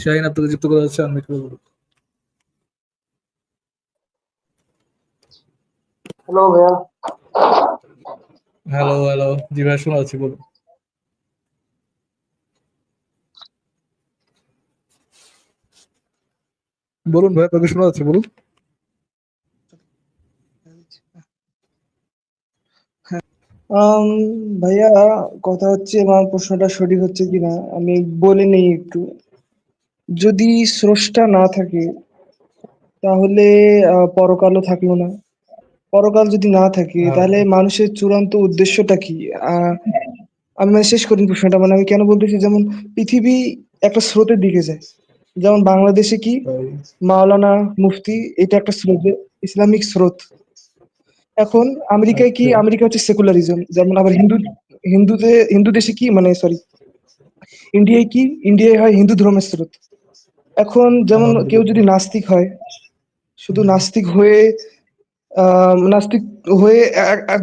শাহিন আপনাকে যুক্ত করা হচ্ছে আনমিট করে বলুন। হ্যালো ভাইয়া। হ্যালো হ্যালো জি ভাই শোনা যাচ্ছে বলুন। বলুন ভাই আপনাকে শোনা যাচ্ছে বলুন। আম, ভাইয়া কথা হচ্ছে আমার প্রশ্নটা সঠিক হচ্ছে কিনা? আমি বলে নেই একটু। যদি স্রষ্টা না থাকে তাহলে পরকালও থাকল না। পরকাল যদি না থাকে হ্যাঁ। তাহলে মানুষের চূড়ান্ত উদ্দেশ্যটা কি? আমি মানে শেষ করি প্রশ্নটা মানে আমি কেন বলতেছি যেমন পৃথিবী একটা স্রোতের দিকে যায়। যেমন বাংলাদেশে কি? মাওলানা মুফতি এটা একটা স্রোত ইসলামিক স্রোত। এখন আমেরিকায় কি? আচ্ছা। আমেরিকা হচ্ছে সেকুলারিজম। যেমন আবার হিন্দু হিন্দুতে হিন্দু দেশে কি? মানে সরি ইন্ডিয়ায় কি? ইন্ডিয়ায় হয় হিন্দু ধর্মের স্রোত। এখন যেমন কেউ যদি নাস্তিক হয় শুধু নাস্তিক হয়ে আহ নাস্তিক হয়ে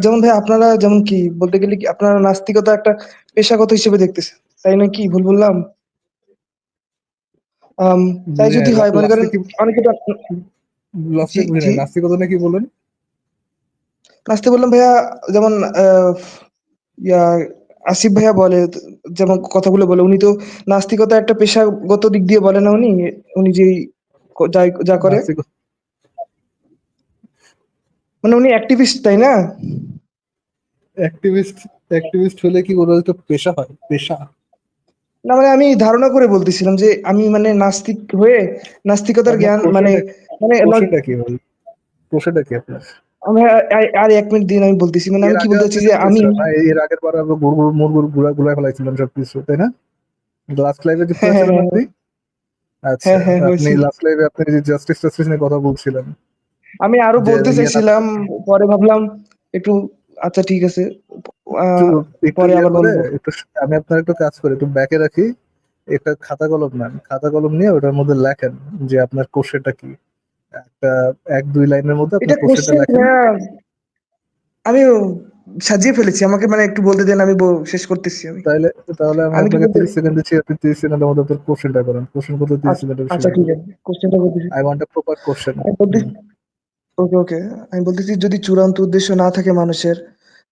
যেমন ভাই আপনারা যেমন কি বলতে গেলে কি আপনারা নাস্তিকতা একটা পেশাগত হিসেবে দেখতেছেন তাই না কি ভুল বললাম? তাই যদি হয় মনে করেন অনেকে নাস্তিকতা নিয়ে কি বলেন নাচতে বললাম ভাইয়া যেমন আহ, ইয়া আসিফ ভাইয়া বলে যেমন কথাগুলো বলে উনি তো নাস্তিকতা একটা পেশাগত দিক দিয়ে বলে না উনি? উনি যে যা করে। মানে উনি অ্যাক্টিভিস্ট তাই না? অ্যাক্টিভিস্ট অ্যাক্টিভিস্ট হলে কি ওরা তো পেশা হয় পেশা। না মানে আমি ধারণা করে বলতেছিলাম যে আমি মানে নাস্তিক হয়ে নাস্তিকতার জ্ঞান মানে মানে প্রশ্নটা কি ভাই প্রশ্নটা কি আপনার? আমি আর- এক মিনিট দিন আমি বলতেছি। মানে আমি কি বলতে চাচ্ছি যে আমি এর আগের বার আমরা গুড় গুড় মুড় গুড় গুড়া গুড়া ফেলাইছিলাম সবকিছু তাই না? লাস্ট লাইভে আপনি? আচ্ছা হ্যাঁ, হ্যাঁ, আপনি লাস্ট লাইভে আপনি যে জাস্টিস জাস্টিস নিয়ে কথা বলছিলেন আমি আরও বলতে চাইছিলাম পরে ভাবলাম একটু আচ্ছা ঠিক আছে পরে ইয়ে আবার বলব। একটু আমি আপনার একটু কাজ করি একটু ব্যাকে রাখি একটা খাতা কলম নেন খাতা কলম নিয়ে ওটার মধ্যে লেখেন যে আপনার কোশ্চেনটা কি? একটা এক দুই লাইনের মধ্যে কোশ্চেনটা লেখেন আমি সাজিয়ে ফেলেছি। আমাকে মানে একটু বলতে দেন আমি শেষ করতেছি আমি। তাহলে তাহলে আমি আপনাকে বলতে- তিরিশ সেকেন্ড দিচ্ছি আপনি তিরিশ সেকেন্ডের মধ্যে আপনার কোশ্চেনটা করেন। কোশ্চেন করতে তিরিশ সেকেন্ডের আচ্ছা ঠিক আছে। কোশ্চেনটা I want a proper question okay okay. আমি বলতেছি যদি চূড়ান্ত উদ্দেশ্য না থাকে মানুষের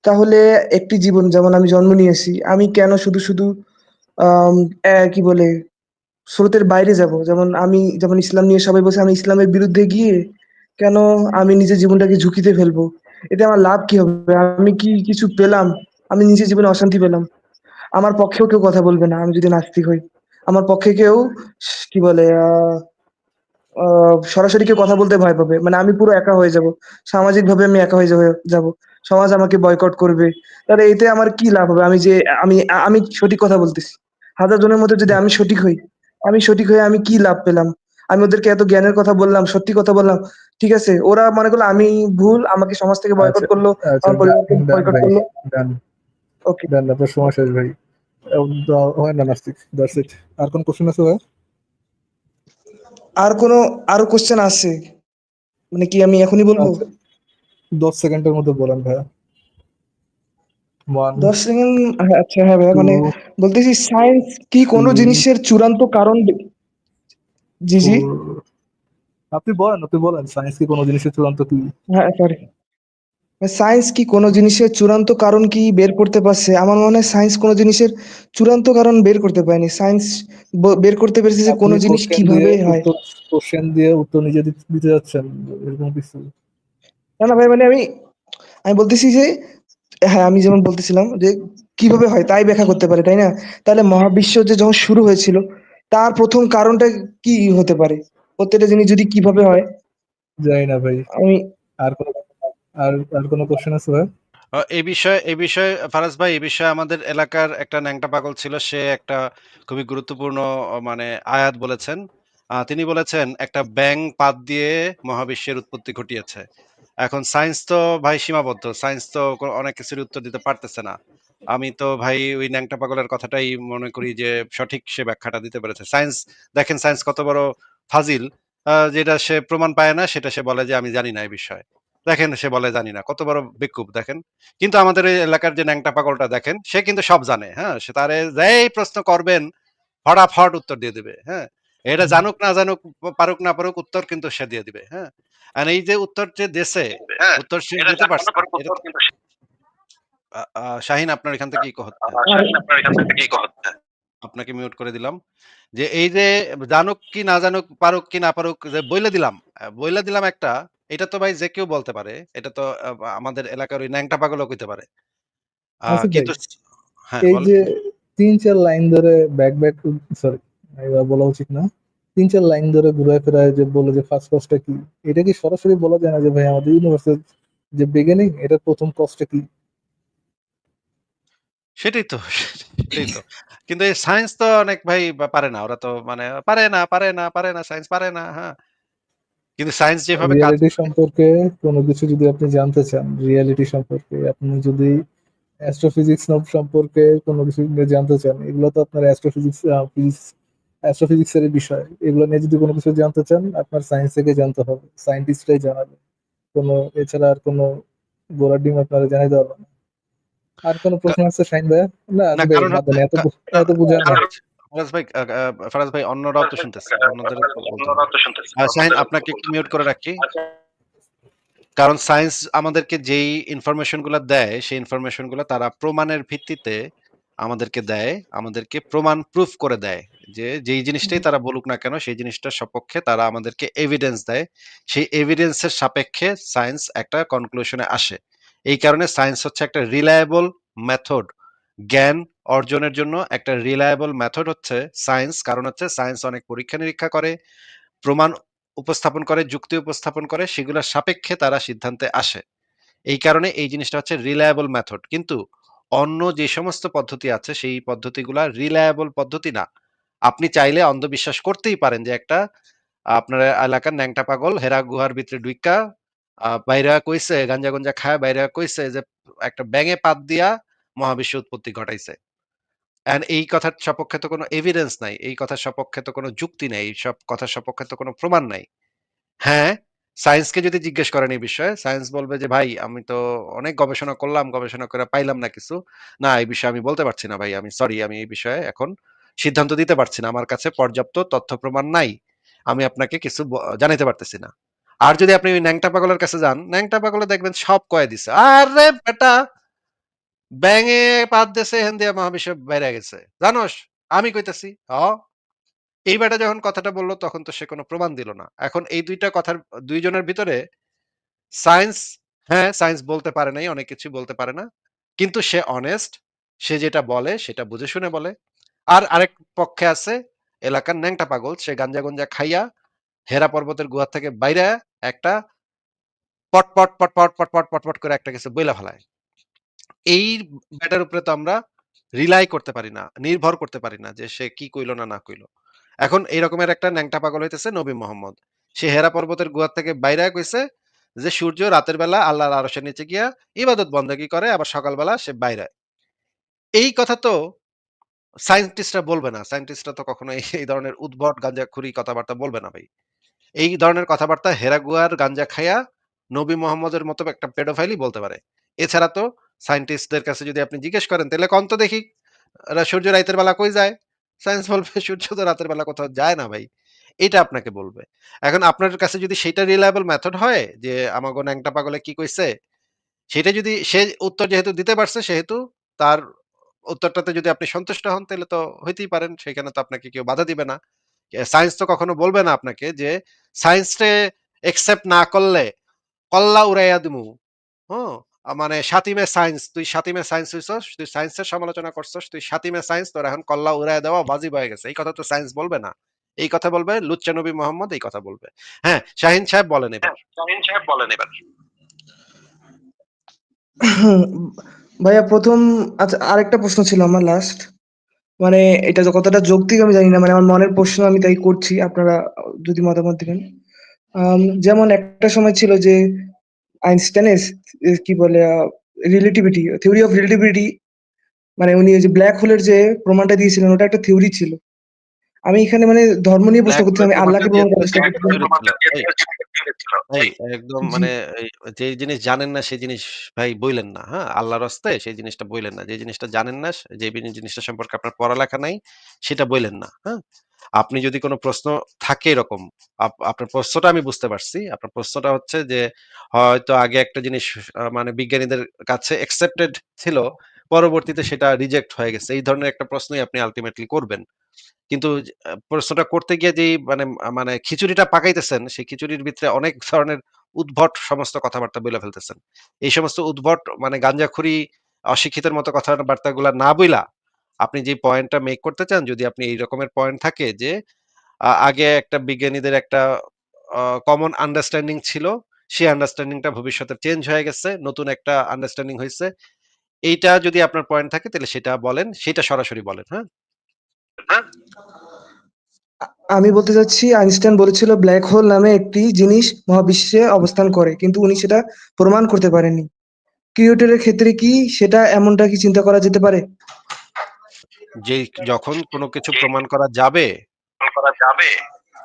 তাহলে একটি জীবন যেমন আমি জন্ম নিয়েছি আমি কেন শুধু শুধু কি বলে স্রোতের বাইরে যাব। যেমন আমি, যেমন ইসলাম নিয়ে সবাই বলছে, আমি ইসলামের বিরুদ্ধে গিয়ে কেন আমি নিজের জীবনটাকে ঝুঁকিতে ফেলব? এতে আমার লাভ কি হবে? আমি কি কিছু পেলাম? আমি নিজের জীবনে অশান্তি পেলাম। আমার পক্ষেও কেউ কথা বলবে না, আমি যদি নাস্তিক হই। আমার পক্ষে কেউ, কি বলে সরাসরি কেউ কথা বলতে ভয় পাবে। মানে আমি পুরো একা হয়ে যাব। সামাজিক ভাবে আমি একা হয়ে যাব সমাজ আমাকে বয়কট করবে। তাহলে এতে আমার কি লাভ হবে? আমি যে, আমি আমি সঠিক কথা বলতেছি। হাজার জনের মধ্যে যদি আমি সঠিক হই আমি সঠিক হয়ে আমি কি লাভ পেলাম? আমি ওদেরকে এত জ্ঞানের কথা বললাম সত্যি কথা বললাম ঠিক আছে? ওরা মনে করল আমি ভুল আমাকে সমাজ থেকে বয়কট আচ্ছা, করল আচ্ছা আমার পরিবারকে বয়কট করল। ওকে ডান আপনার সময় শেষ ভাই। হয় না নাস্তিক দ্যাটস ইট আর কোন কোশ্চেন আছে ভাই? আর কোনো আরও কোশ্চেন আছে? মানে কি আমি এখনই বলব? আচ্ছা, দশ সেকেন্ডের মধ্যে বলেন ভাইয়া দশ সেকেন্ড আচ্ছা হ্যাঁ ভাইয়া মানে বলতেছি সায়েন্স কি কোনো জিনিসের চূড়ান্ত কারণ জি জি। আপনি বলেন আপনি বলেন সায়েন্স কি কোনো জিনিসের চূড়ান্ত কি? হ্যাঁ সরি সায়েন্স কি কোনো জিনিসের চূড়ান্ত কারণ কি বের করতে পারছে? আমার মনে হয় সায়েন্স কোনো জিনিসের চূড়ান্ত কারণ বের করতে পারেনি। সায়েন্স বের করতে পেরেছে যে কোনো জিনিস কীভাবে হয়। কোশ্চেন দিয়ে উত্তর নিজে দিতে- দিতে যাচ্ছেন এরকম কিছু। না না ভাই মানে আমি আমি বলতেছি যে হ্যাঁ আমি যেমন বলতেছিলাম যে কীভাবে হয় তাই ব্যাখ্যা করতে পারে তাই না? তাহলে মহাবিশ্ব যে যখন শুরু হয়েছিল তার প্রথম কারণটা কি হতে পারে? প্রত্যেকটা জিনিস যদি কীভাবে হয়? জানি না ভাই। আমি আর কোনো আর আর কোনো কোশ্চেন আছে ভাই? এই বিষয়ে এই বিষয়ে ফারাজ ভাই এই বিষয়ে আমাদের এলাকার একটা ন্যাংটা পাগল ছিল সে একটা খুবই গুরুত্বপূর্ণ মানে আয়াত বলেছেন। আহ, তিনি বলেছেন একটা ব্যাং পাত দিয়ে মহাবিশ্বের উৎপত্তি ঘটিয়েছে। এখন সায়েন্স তো ভাই সীমাবদ্ধ সায়েন্স তো অনেক কিছুর উত্তর দিতে পারতেছে না। আমি তো ভাই ওই ন্যাংটা পাগলের কথাটাই মনে করি যে সঠিক সে ব্যাখ্যাটা দিতে পেরেছে। সায়েন্স দেখেন সায়েন্স কত বড় ফাজিল যেটা সে প্রমাণ পায় না, সেটা সে বলে যে আমি জানি না এই বিষয়ে। দেখেন সে বলে জানি না, কত বড় বেকুব দেখেন। কিন্তু আমাদের এই এলাকার যে ন্যাংটা পাগলটা, দেখেন, সে কিন্তু সব জানে হ্যাঁ সে তারে যেই প্রশ্ন করবেন, ফটাফট উত্তর দিয়ে দেবে হ্যাঁ। এটা জানুক না জানুক, পারুক না পারুক উত্তর কিন্তু সে দিয়ে দিবে। হ্যাঁ? আর এই যে উত্তর যে দেছে, উত্তর সে দিতে পারছে। এটা আ আ শাহিন আপনার এখান থেকে ইকো হচ্ছে। আপনাকে মিউট করে দিলাম। যে এই যে জানুক কি না জানুক, পারুক কি না পারুক যে বইলা দিলাম। বইলা দিলাম একটা, এটা তো ভাই যে কেউ বলতে পারে। এটা তো আমাদের এলাকার ওই ন্যাংটা পাগলও কইতে পারে। আ আসিফ ভাই, কিন্তু হ্যাঁ, এই যে ৩-৪ লাইন ধরে ব্যাক, ব্যাক সরি বলা উচিত না। ৩-৪ লাইন ধরে ঘুরায় ফিরায় যে বলে যে ফার্স্ট কজটা কি? এটা কি সরাসরি বলা যায় না যে ভাই আমাদের ইউনিভার্সের যে বিগিনিং এটার ১ম কজটা কি? সেটাই তো, সেটাই তো। কিন্তু এই সায়েন্স তো অনেক ভাই পারে না। ওরা তো মানে পারে না, পারে না, পারে না, সায়েন্স পারে না, হ্যাঁ। কিন্তু সায়েন্স যেভাবে রিয়ালিটি সম্পর্কে কোনো কিছু যদি আপনি জানতে চান, রিয়ালিটি সম্পর্কে আপনি যদি অ্যাস্ট্রোফিজিক্স সম্পর্কে কোনো কিছু জানতে চান, এগুলো তো আপনার অ্যাস্ট্রোফিজিক্স ফিজিক্স বিষয়। এগুলো নিয়ে যদি কোনো কিছু জানতে চান, আপনার সায়েন্স থেকে জানতে হবে। সায়েন্টিস্টরাই জানাবে। কোনো এছাড়া আর কোনো ডিম আপনারা না। আর কোনো প্রশ্ন আছে ভাইয়া? না। এত বুঝান না। ফারাজ ভাই ফারাজ ভাই অন্যরাও তো শুনতেছে। অন্যদের বলতে শাহিন আপনাকে একটু মিউট করে রাখি। কারণ সায়েন্স আমাদেরকে যেই ইনফরমেশনগুলা দেয়, সেই ইনফরমেশনগুলা তারা প্রমাণের ভিত্তিতে আমাদেরকে দেয়। আমাদেরকে প্রমাণ প্রুফ করে দেয়। যে যেই জিনিসটাই তারা বলুক না কেন সেই জিনিসটার সপক্ষে তারা আমাদেরকে এভিডেন্স দেয়। সেই এভিডেন্স এর সাপেক্ষে সায়েন্স একটা কনক্লুশন আসে। এই কারণে সায়েন্স হচ্ছে একটা রিলায়েবল মেথড। জ্ঞান অর্জনের জন্য একটা রিলায়েবল মেথড হচ্ছে সায়েন্স। কারণ হচ্ছে সায়েন্স অনেক পরীক্ষা-নিরীক্ষা করে, প্রমাণ উপস্থাপন করে, যুক্তি উপস্থাপন করে, সেগুলোর সাপেক্ষে তারা সিদ্ধান্তে আসে। এই কারণে এই জিনিসটা হচ্ছে রিলায়েবল মেথড। কিন্তু অন্য যে সমস্ত পদ্ধতি আছে সেই পদ্ধতিগুলা রিলায়েবল পদ্ধতি না। আপনি চাইলে অন্ধবিশ্বাস করতেই পারেন যে একটা আপনার এলাকার ন্যাংটা পাগল হেরা গুহার ভিতরে ডুইকা বাইরা কইছে গাঞ্জা-গুঞ্জা খায় বাইরা কইছে যে একটা ব্যাঙে পাত দিয়া মহাবিশ্ব উৎপত্তি ঘটাইছে। অ্যান্ড এই কথার সপক্ষে তো কোনো এভিডেন্স নাই। এই কথার সপক্ষে তো কোনো যুক্তি নাই। সব কথার সপক্ষে তো কোনো প্রমাণ নাই। হ্যাঁ, সায়েন্সকে যদি জিজ্ঞেস করেন এই বিষয়ে, সায়েন্স বলবে যে, "ভাই আমি তো অনেক গবেষণা করলাম, গবেষণা করে পাইলাম না কিছু। না এই বিষয়ে আমি বলতে পারছি না ভাই। আমি সরি আমি এই বিষয়ে এখন সিদ্ধান্ত দিতে পারছি না। আমার কাছে পর্যাপ্ত তথ্য প্রমাণ নাই। আমি আপনাকে কিছু ব জানাইতে পারতেছি না।" আর যদি আপনি ওই ন্যাংটা পাগলের কাছে যান, ন্যাংটা পাগলে দেখবেন সব কয়ে দিছে। "আরে বেটা! ব্যাঙে পাত দেশে এহেন দিয়া মহাবিশ্ব বাইরা গেছে। জানোস? আমি কইতাছি।" "হ।" এই বেটা যখন কথাটা বলল তখন তো সে কোনো প্রমাণ দিল না। এখন এই ২ টা কথার ২ জনের ভিতরে সায়েন্স হ্যাঁ, সায়েন্স বলতে পারে নাই, অনেক কিছুই বলতে পারে না। কিন্তু সে অনেস্ট। সে যেটা বলে সেটা বুঝে শুনে বলে। আর আরেক পক্ষে আছে এলাকার ন্যাংটা পাগল। সে গাঞ্জা-গুঞ্জা খাইয়া হেরা পর্বতের গুহা থেকে বাইরা একটা পটপট, পটপট, পটপট, পটপট করে একটা কিছু বইলা ফেলায়। এই ব্যাটার উপরে তো আমরা রিলাই করতে পারি না। নির্ভর করতে পারি না যে সে কি কইল না, না কইল। এখন এই রকমের একটা ন্যাংটা পাগল হইতেছে নবী মোহাম্মদ। সে হেরা পর্বতের গুহার থেকে বাইরে কইছে যে সূর্য রাতের বেলা আল্লাহর আরশের নিচে গিয়া ইবাদত বন্দেগী করে আবার সকালবেলা সে বাইরে এই কথা তো সায়েন্টিস্টরা বলবে না। সায়েন্টিস্টরা তো কখনো এই, ধরনের উদ্ভট গাঞ্জা গাঁজাখুরি কথাবার্তা বলবে না ভাই। এই ধরনের কথাবার্তা হেরা গুহার গাঞ্জা খাইয়া নবী মোহাম্মদের মতো একটা পেডোফাইলই বলতে পারে। এছাড়া তো সায়েন্টিস্টদের কাছে যদি আপনি জিজ্ঞেস করেন তাহলে কন্ত দেখি সূর্য রাইতের বেলা কই যায়? সায়েন্স বলবে সূর্য তো রাতের বেলা কোথাও যায় না ভাই। এইটা আপনাকে বলবে। এখন আপনার কাছে যদি সেইটা রিলায়েবল মেথড হয় যে আমাগো ন্যাংটা পাগলে কি কইছে, সেটা যদি সে উত্তর যেহেতু দিতে পারছে সেহেতু তার উত্তরটাতে যদি আপনি সন্তুষ্ট হন তাহলে তো হইতেই পারেন। সেখানে তো আপনাকে কেউ বাধা দিবে না। সায়েন্স তো কখনো বলবে না আপনাকে যে সায়েন্সরে অ্যাকসেপ্ট না করলে কল্লা উড়াইয়া দিমু। হুম? মানে সাতিমে সায়েন্স, তুই সাতিমে সায়েন্স হইছস, তুই সায়েন্সের সমালোচনা করছস, তুই সাতিমে সায়েন্স তোর এখন কল্লা উড়াইয়া দেওয়া বাজি হয়ে গেছে। এই কথা তো সায়েন্স বলবে না। এই কথা বলবে লুচ্চা নবী মোহাম্মদ এই কথা বলবে। হ্যাঁ, শাহিন সাহেব বলেন এবার। শাহিন সাহেব বলেন এবার ভাইয়া প্রথম আচ্ছা আরেকটা প্রশ্ন ছিল আমার লাস্ট। মানে এটা যে কতটা যৌক্তিক আমি জানি না। মানে আমার মনের প্রশ্ন আমি তাই করছি। আপনারা যদি মতামত দিবেন। যেমন একটা সময় ছিল যে আইনস্টাইনের কি বলে রিলেটিভিটি, থিওরি অফ রিলেটিভিটি মানে উনি যে ব্ল্যাক হোলের যে প্রমাণটা দিয়েছিলেন ওটা একটা থিওরি ছিল। আমি এখানে মানে ধর্ম নিয়ে প্রশ্ন করছি আমি আল্লাহকে ভাই একদম মানে যে জিনিস জানেন না সেই জিনিস ভাই বইলেন না হ্যাঁ? আল্লাহর হস্তে সেই জিনিসটা বইলেন না। যে জিনিসটা জানেন না যে জিনিসটা সম্পর্কে আপনার পড়ালেখা নাই সেটা বইলেন না হ্যাঁ? আপনি যদি কোনো প্রশ্ন থাকে এরকম আপ- আপনার প্রশ্নটা আমি বুঝতে পারছি। আপনার প্রশ্নটা হচ্ছে যে হয়তো আগে একটা জিনিস আহ, মানে বিজ্ঞানীদের কাছে একসেপ্টেড ছিল পরবর্তীতে সেটা রিজেক্ট হয়ে গেছে। এই ধরনের একটা প্রশ্নই আপনি আলটিমেটলি করবেন। কিন্তু প্রশ্নটা করতে গিয়ে যেই মানে মানে খিচুড়িটা পাকাইতেছেন, সেই খিচুড়ির ভিতরে অনেক ধরনের উদ্ভট সমস্ত কথাবার্তা বলে ফেলতেছেন। এই সমস্ত উদ্ভট মানে গাঞ্জাখুরি, অশিক্ষিতের মতো কথাবার্তাগুলা না বইলা আপনি যে পয়েন্টটা মেক করতে চান, যদি আপনি এই রকমের পয়েন্ট থাকে যে আগে একটা বিজ্ঞানীদের একটা কমন আন্ডারস্ট্যান্ডিং ছিল, সেই আন্ডারস্ট্যান্ডিংটা ভবিষ্যতে চেঞ্জ হয়ে গেছে, নতুন একটা আন্ডারস্ট্যান্ডিং হয়েছে এইটা যদি আপনার পয়েন্ট থাকে তাহলে সেটা বলেন সেটা সরাসরি বলেন হ্যাঁ? আমি বলতে চাচ্ছি আইনস্টাইন বলেছিল ব্ল্যাক হোল নামে একটি জিনিস মহাবিশ্বে অবস্থান করে কিন্তু উনি সেটা প্রমাণ করতে পারেননি। ক্রিয়েটরের ক্ষেত্রে কি সেটা এমনটা কি চিন্তা করা যেতে পারে? যে যখন কোনো কিছু প্রমাণ করা যাবে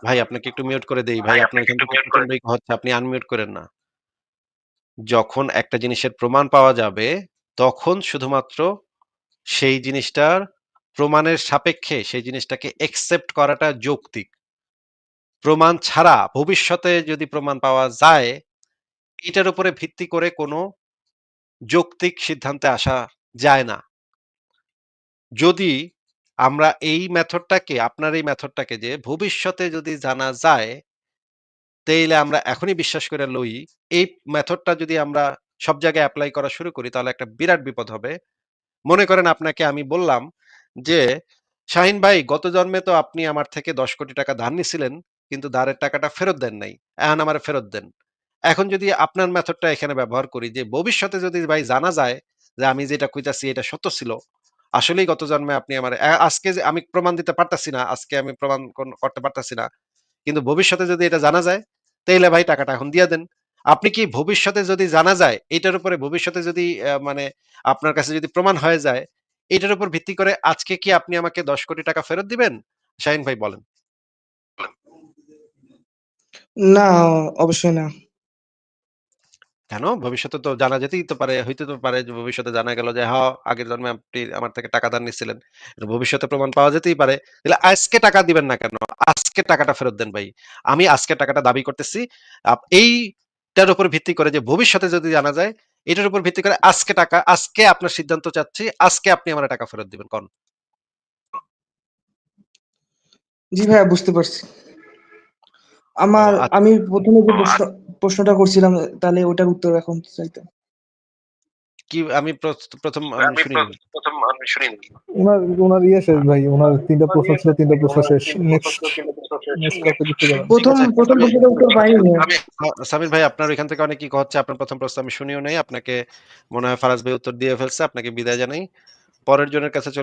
ভাই আপনাকে একটু মিউট করে দেই ভাই আপনার এখান থেকে প্রচণ্ড ইকো হচ্ছে আপনি আনমিউট করেন না। যখন একটা জিনিসের প্রমাণ পাওয়া যাবে তখন শুধুমাত্র সেই জিনিসটার প্রমাণের সাপেক্ষে সেই জিনিসটাকে একসেপ্ট করাটা যৌক্তিক। প্রমাণ ছাড়া ভবিষ্যতে যদি প্রমাণ পাওয়া যায়, এটার উপরে ভিত্তি করে কোনো যৌক্তিক সিদ্ধান্তে আসা যায় না। যদি আমরা এই মেথডটাকে, আপনার এই মেথডটাকে যে ভবিষ্যতে যদি জানা যায়, তাইলে আমরা এখনই বিশ্বাস করে লই, এই মেথডটা যদি আমরা সব জায়গায় অ্যাপ্লাই করা শুরু করি, তাহলে একটা বিরাট বিপদ হবে। মনে করেন আপনাকে আমি বললাম যে, শাহিন ভাই, গত জন্মে তো আপনি আমার থেকে দশ কোটি টাকা ধার নিছিলেন, কিন্তু ধারের টাকাটা ফেরত দেন নাই, এখন আমার ফেরত দেন। এখন যদি আপনার মেথডটা এখানে ব্যবহার করি যে, ভবিষ্যতে যদি ভাই জানা যায় যে, আমি যেটা কইতাছি এটা সত্য ছিল, আসলেই গত জন্মে আপনি আমার আজকে যে, আমি প্রমাণ দিতে পারতাছি না, আজকে আমি প্রমাণ করতে পারতাছি না, কিন্তু ভবিষ্যতে যদি এটা জানা যায়, তাইলে ভাই টাকাটা এখন দিয়ে দেন। আপনি কি ভবিষ্যতে যদি জানা যায় এটার উপরে ভবিষ্যতে যদি মানে আপনার কাছে যদি প্রমাণ হয়ে যায় এটার উপর ভিত্তি করে আজকে কি আপনি আমাকে দশ কোটি টাকা ফেরত দিবেন? শাহিন ভাই বলেন। না অবশ্যই না। কেন? ভবিষ্যতে তো জানা যেতেই তো পারে হইতে তো পারে যে ভবিষ্যতে জানা গেল যে হ্যাঁ আগের জন্মে আপনি আমার থেকে টাকা ধার নিচ্ছিলেন। ভবিষ্যতে প্রমাণ পাওয়া যেতেই পারে। তাহলে আজকে টাকা দিবেন না কেন? আজকে টাকাটা ফেরত দেন ভাই। আমি আজকে টাকাটা দাবি করতেছি আপ- এইটার উপর ভিত্তি করে যে ভবিষ্যতে যদি জানা যায় এটার উপর ভিত্তি করে আজকে টাকা আজকে আপনার সিদ্ধান্ত চাচ্ছি আজকে আপনি আমার টাকা ফেরত দিবেন কোন। জি ভাইয়া বুঝতে পারছি। আমার আচ্ছা। আমি প্রথমে যে প্রশ্ন প্রশ্নটা করছিলাম তাহলে ওটার উত্তর এখন চাইতাম। কি আমি প্রথ- প্রথম আমি শুনিনি। ওনার ওনার ইয়ে শেষ ভাই ওনার তিনটা প্রশ্ন ছিল তিনটা প্রশ্ন শেষ নেক্সট প্রথম সামির ভাই আপনার ওইখান থেকে অনেক কি হচ্ছে আপনার প্রথম প্রশ্ন আমি শুনিও নাই। আপনাকে মনে হয় ফারাজ ভাই উত্তর দিয়ে ফেলছে আপনাকে বিদায় জানাই। পরের জনের কাছে চলে